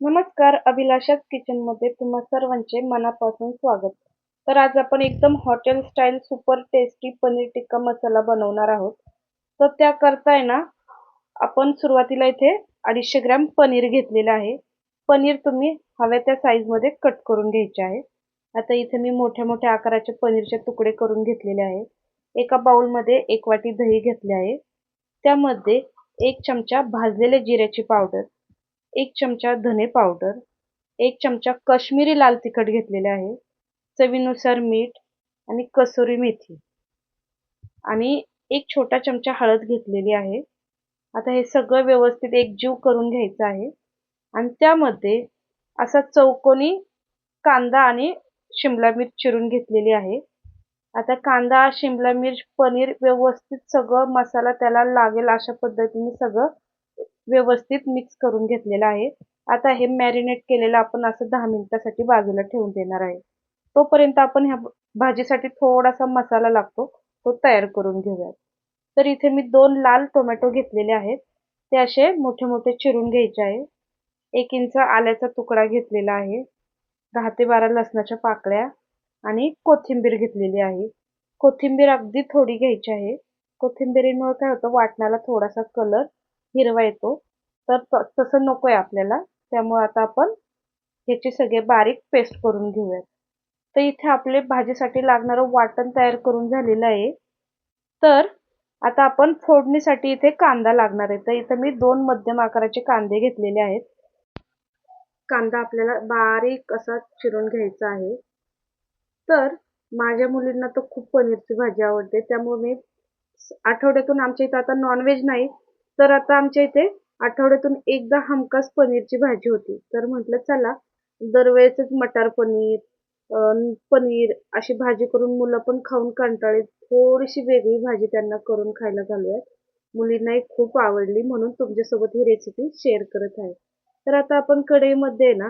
नमस्कार अभिलाषाच किचनमध्ये तुम्हा सर्वांचे मनापासून स्वागत. तर आज आपण एकदम hotel style super tasty paneer tikka masala बनवणार आहोत. तर त्याकरता आहे ना आपण सुरुवातीला इथे अडीचशे ग्रॅम पनीर घेतलेलं आहे. पनीर तुम्ही हव्या त्या साईजमध्ये कट करून घ्यायचे आहे. आता इथे मी मोठ्या मोठ्या आकाराचे पनीरचे तुकडे करून घेतलेले आहे. एका बाउलमध्ये एक वाटी दही घेतले आहे. त्यामध्ये एक चमचा भाजलेले जिऱ्याची पावडर एक चमचा धने पावडर एक चमचा कश्मीरी लाल तिखट घेतलेले आहे चवीनुसार मीठ आणि कसुरी मेथी. आणि एक छोटा चमचा हळद घेतलेली आहे. आता हे सगळं व्यवस्थित एकजीव करून घ्यायचं आहे. आणि त्यामध्ये असा चौकोनी कांदा आणि शिमला मिर्च चिरून घेतलेली आहे. आता कांदा शिमला मिर्च पनीर व्यवस्थित सगळं मसाला त्याला लागेल अशा पद्धतीने सगळं व्यवस्थित मिक्स करून घेतलेलं आहे. आता हे मॅरिनेट केलेलं आपण असं दहा मिनिटासाठी बाजूला ठेवून देणार आहे. तोपर्यंत आपण ह्या भाजीसाठी थोडासा मसाला लागतो तो तयार करून घेऊयात. तर इथे मी दोन लाल टोमॅटो घेतलेले आहेत. ते असे मोठे मोठे चिरून घ्यायचे आहे. एक इंच आल्याचा तुकडा घेतलेला आहे. दहा ते बारा लसणाच्या पाकळ्या आणि कोथिंबीर घेतलेली आहे. कोथिंबीर अगदी थोडी घ्यायची आहे. कोथिंबीरीमुळे काय होतं? वाटणाला थोडासा कलर हिरवा येतो. तर तसं नको आहे आपल्याला. त्यामुळे आता आपण ह्याचे सगळे बारीक पेस्ट करून घेऊयात. तर इथे आपले भाजीसाठी लागणारं वाटण तयार करून झालेलं आहे. तर आता आपण फोडणीसाठी इथे कांदा लागणार आहे. तर इथं मी दोन मध्यम आकाराचे कांदे घेतलेले आहेत. कांदा आपल्याला बारीक असा चिरून घ्यायचा आहे. तर माझ्या मुलींना तर खूप पनीरची भाजी आवडते. त्यामुळे मी आठवड्यातून आमच्या इथं आता नॉनव्हेज नाही. तर आता आमच्या इथे आठवड्यातून एकदा हमखास पनीरची भाजी होती. तर म्हटलं चला दरवेळेसच मटार पनीर पनीर अशी भाजी करून मुलं पण खाऊन कंटाळीत थोडीशी वेगळी भाजी त्यांना करून खायला घालूयात. मुलींनाही खूप आवडली म्हणून तुमच्यासोबत ही रेसिपी शेअर करत आहे. तर आता आपण कढईमध्ये ना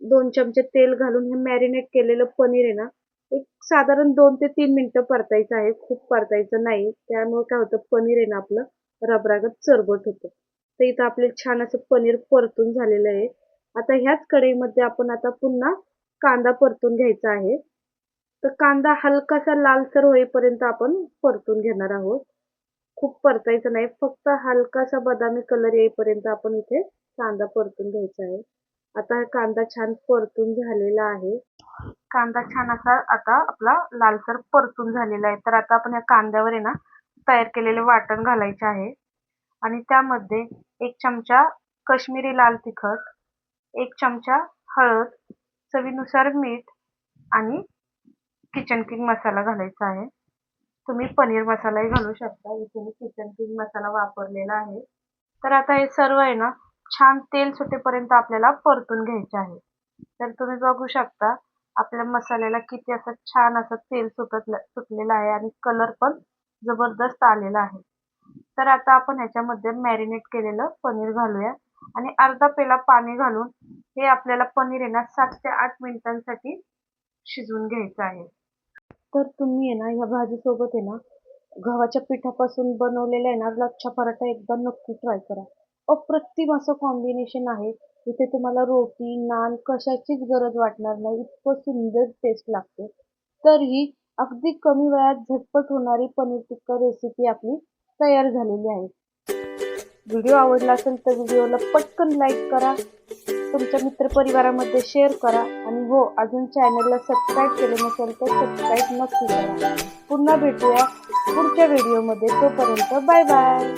दोन चमचे तेल घालून हे मॅरिनेट केलेलं पनीर आहे ना एक साधारण दोन ते तीन मिनटं परतायचं आहे. खूप परतायचं नाही. त्यामुळे काय होतं पनीर आहे ना आपलं रबरागत चरबट होतं. तर इथं आपले छान असं पनीर परतून झालेलं आहे. आता ह्याच कढईमध्ये आपण आता पुन्हा कांदा परतून घ्यायचा आहे. तर कांदा हलकासा लालसर होईपर्यंत आपण परतून घेणार आहोत. खूप परतायचं नाही फक्त हलकासा बदामी कलर येईपर्यंत आपण इथे कांदा परतून घ्यायचा आहे. आता कांदा छान परतून झालेला आहे. कांदा छान असा आता आपला लालसर परतून झालेला आहे. तर आता आपण या कांद्यावर आहे ना तयार केलेले वाटण घालायचे आहे. आणि त्यामध्ये एक चमचा कश्मीरी लाल तिखट एक चमचा हळद चवीनुसार मीठ आणि किचन किंग मसाला घालायचा आहे. तुम्ही पनीर मसालाही घालू शकता. इथे मी किचन किंग मसाला वापरलेला आहे. तर आता हे सर्व आहे ना छान तेल सुटेपर्यंत आपल्याला परतून घ्यायचे आहे. तर तुम्ही बघू शकता आपल्या मसाल्याला किती असं छान असं तेल सुटत सुटलेलं आहे आणि कलर पण जबरदस्त आलेला आहे. तर आता आपण याच्यामध्ये मॅरिनेट केलेलं पनीर घालूया. आणि अर्धा पेला पाणी घालून हे आपल्याला पनीर आहे ना सात ते आठ मिनिटांसाठी शिजवून घ्यायचं आहे. तर तुम्ही आहे ना ह्या भाजीसोबत आहे ना गव्हाच्या पिठापासून बनवलेला आहे ना लच्छा पराठा एकदा नक्की ट्राय करा. अप्रतिम असं कॉम्बिनेशन आहे. इथे तुम्हाला रोटी नान कशाचीच गरज वाटणार नाही. इतकं सुंदर टेस्ट लागते. तर ही अगदी कमी वेळात झटपट होणारी पनीर टिक्का रेसिपी आपली तयार झालेली आहे. व्हिडिओ आवडला असेल तर व्हिडिओला पटकन लाईक करा. तुमच्या मित्रपरिवारामध्ये शेअर करा. आणि हो अजून चॅनलला सबस्क्राईब केले नसेल तर सबस्क्राईब नक्की करा. पुन्हा भेटूया पुढच्या व्हिडिओमध्ये तोपर्यंत बाय बाय